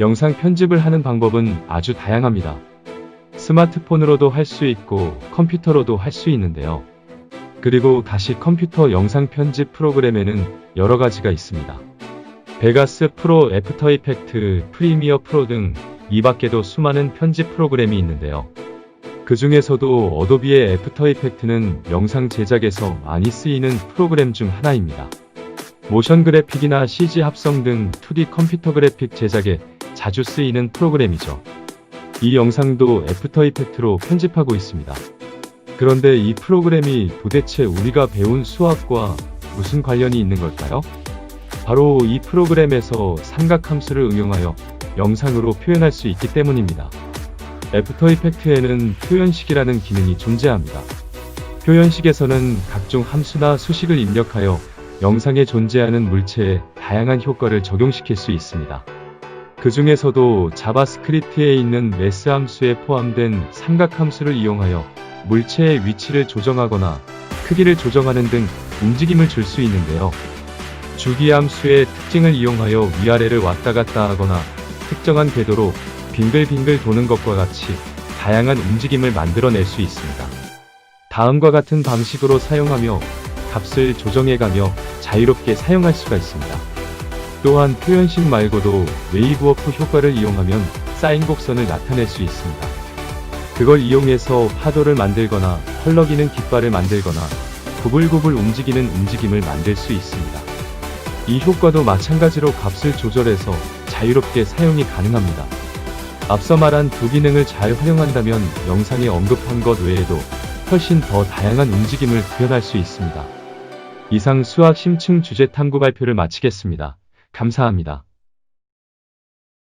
영상 편집을 하는 방법은 아주 다양합니다. 스마트폰으로도 할 수 있고 컴퓨터로도 할 수 있는데요. 그리고 다시 컴퓨터 영상 편집 프로그램에는 여러 가지가 있습니다. 베가스 프로, 애프터 이펙트, 프리미어 프로 등 이 밖에도 수많은 편집 프로그램이 있는데요. 그 중에서도 어도비의 애프터 이펙트는 영상 제작에서 많이 쓰이는 프로그램 중 하나입니다. 모션 그래픽이나 CG 합성 등 2D 컴퓨터 그래픽 제작에 자주 쓰이는 프로그램이죠. 이 영상도 애프터 이펙트로 편집하고 있습니다. 그런데 이 프로그램이 도대체 우리가 배운 수학과 무슨 관련이 있는 걸까요? 바로 이 프로그램에서 삼각함수를 응용하여 영상으로 표현할 수 있기 때문입니다. 애프터 이펙트에는 표현식이라는 기능이 존재합니다. 표현식에서는 각종 함수나 수식을 입력하여 영상에 존재하는 물체에 다양한 효과를 적용시킬 수 있습니다. 그 중에서도 자바스크립트에 있는 매스 함수에 포함된 삼각 함수를 이용하여 물체의 위치를 조정하거나 크기를 조정하는 등 움직임을 줄 수 있는데요. 주기 함수의 특징을 이용하여 위아래를 왔다 갔다 하거나 특정한 궤도로 빙글빙글 도는 것과 같이 다양한 움직임을 만들어낼 수 있습니다. 다음과 같은 방식으로 사용하며 값을 조정해가며 자유롭게 사용할 수가 있습니다. 또한 표현식 말고도 웨이브워프 효과를 이용하면 사인 곡선을 나타낼 수 있습니다. 그걸 이용해서 파도를 만들거나 펄럭이는 깃발을 만들거나 구불구불 움직이는 움직임을 만들 수 있습니다. 이 효과도 마찬가지로 값을 조절해서 자유롭게 사용이 가능합니다. 앞서 말한 두 기능을 잘 활용한다면 영상에 언급한 것 외에도 훨씬 더 다양한 움직임을 구현할 수 있습니다. 이상 수학 심층 주제 탐구 발표를 마치겠습니다. 감사합니다.